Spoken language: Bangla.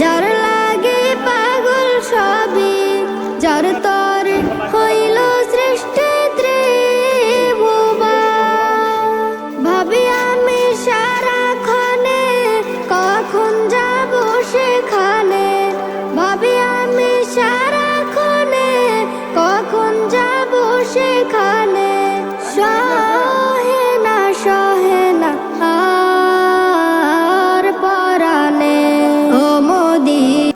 जा